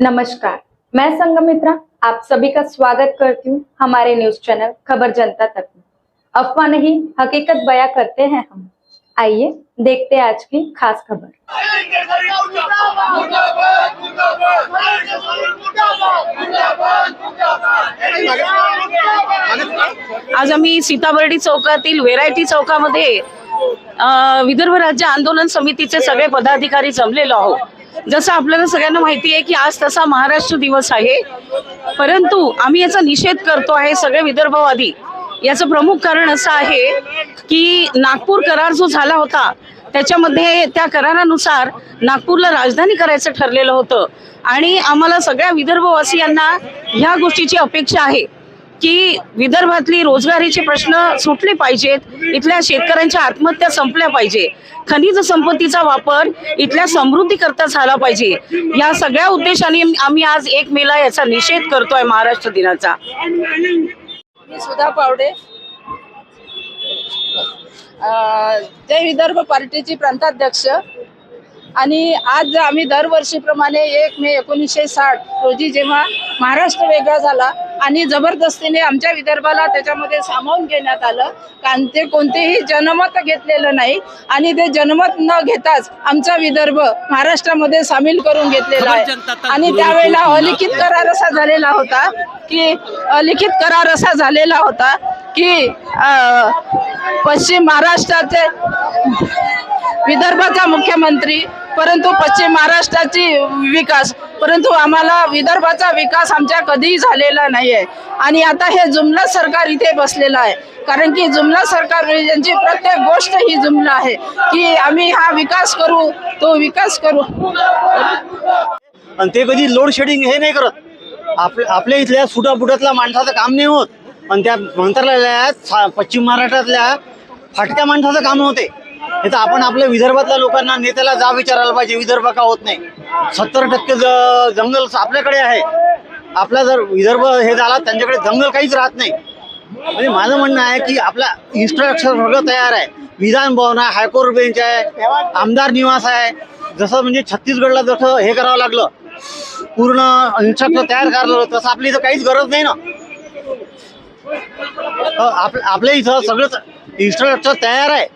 नमस्कार. मैं संगमित्रा आप सभी का स्वागत करती हूँ हमारे न्यूज चैनल खबर जनता तक में। अफवाह नहीं हकीकत बयां करते हैं हम। आइए देखते हैं आज की खास खबर। आज आम्ही सीताबर्डी चौकातील व्हेरायटी चौकामध्ये विदर्भ राज्य आंदोलन समितीचे सगळे पदाधिकारी जमलेलो आहोत. जसं आपल्याला सगळ्यांना माहिती आहे की आज तसा महाराष्ट्र दिवस आहे. परंतु आम्ही याचा निषेध करतो आहे सगळे विदर्भवादी. याचं प्रमुख कारण असं आहे की नागपूर करार जो झाला होता त्याच्यामध्ये त्या करारानुसार नागपूरला राजधानी करायचं ठरलेलं होतं. आणि आम्हाला सगळ्या विदर्भवासियांना ह्या गोष्टीची अपेक्षा आहे. की विदर्भातली रोजगारीचे प्रश्न सुटले पाहिजेत. इथल्या शेतकऱ्यांच्या आत्महत्या संपल्या पाहिजे. खनिज संपत्तीचा वापर इथल्या समृद्धी करता झाला पाहिजे. या सगळ्या उद्देशाने आम्ही आज एक मेला याचा निषेध करतोय महाराष्ट्र दिनाचा. मी सुधा पावडे. जय विदर्भ पार्टीची प्रांताध्यक्ष. आणि आज आम्ही दरवर्षीप्रमाणे एक मे एकोणीसशे साठ रोजी जेव्हा महाराष्ट्र वेगळा झाला आणि जबरदस्तीने आमच्या विदर्भाला त्याच्यामध्ये सामावून घेण्यात आलं. कारण ते कोणतेही जनमत घेतलेलं नाही. आणि ते जनमत न घेताच आमचा विदर्भ महाराष्ट्रामध्ये सामील करून घेतलेला आहे. आणि त्यावेळेला अलिखित करार असा झालेला होता की अलिखित करार असा झालेला होता की पश्चिम महाराष्ट्राचे विदर्भाचा मुख्यमंत्री परंतु पश्चिम महाराष्ट्राची विकास परंतु आम्हाला विदर्भाचा विकास आमच्या कधीही झालेला नाही आहे आणि आता हे जुमला सरकार इथे बसलेलं आहे. कारण की जुमला सरकार म्हणजे यांची प्रत्येक गोष्ट ही जुमला आहे की आम्ही हा विकास करू तो विकास करू. आणि ते कधी लोड शेडिंग हे नाही करत. आपल्या आपल्या इथल्या सुटापुटातल्या माणसाचं काम नाही होत. आणि त्या मंत्रालयात पश्चिम महाराष्ट्रातल्या फाटक्या माणसाचं काम होते. हे तर आपण आपल्या विदर्भातल्या लोकांना नेत्याला जा विचारायला पाहिजे. विदर्भ का होत नाही? सत्तर टक्के ज- जंगल आपल्याकडे आहे. आपला जर विदर्भ हे झाला त्यांच्याकडे जंगल काहीच राहत नाही. म्हणजे माझं म्हणणं आहे की आपला इन्स्ट्रक्चर सगळं तयार आहे. विधान भवन आहे हायकोर्ट बेंच आहे आमदार निवास आहे. जसं म्हणजे छत्तीसगडला जसं हे करावं लागलं पूर्ण इन्स्ट्रक्चर तयार करायला तसं आपली इथं काहीच गरज नाही ना. आप आपल्या इथं सगळंच इन्स्ट्रक्चर तयार आहे.